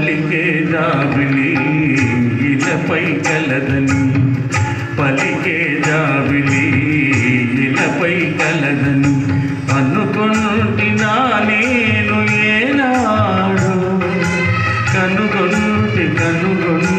పలికే జాబిలి ఇలపై కలదని. పలికే జాబిలి ఇలపై కలదని. అనుకుంటున్నా నేను ఏనాడు? కనుగొంటి కనుగొంటు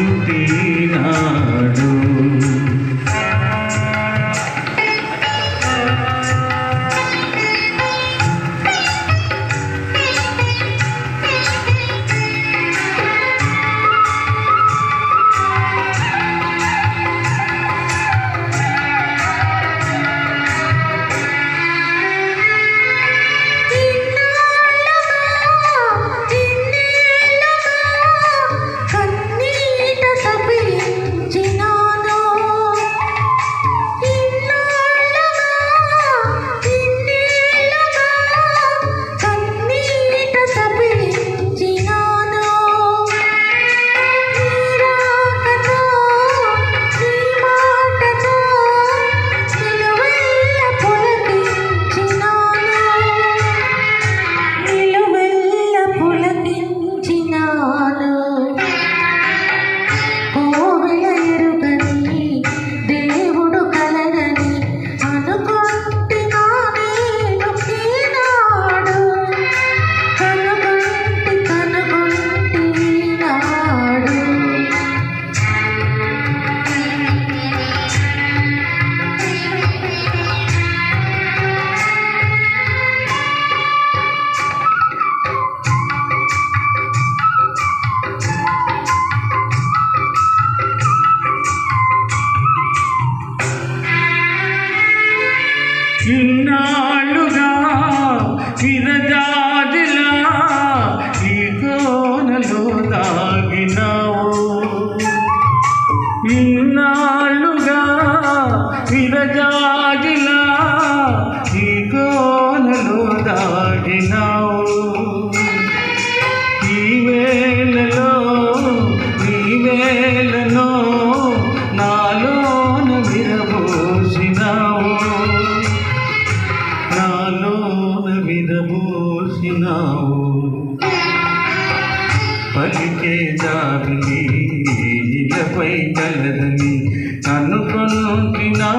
నాలుగా చిరజాజులా ఈ కోనలో చేసినావు పలికే జాబిలి ఇలపై కలదని అనుకొంటినా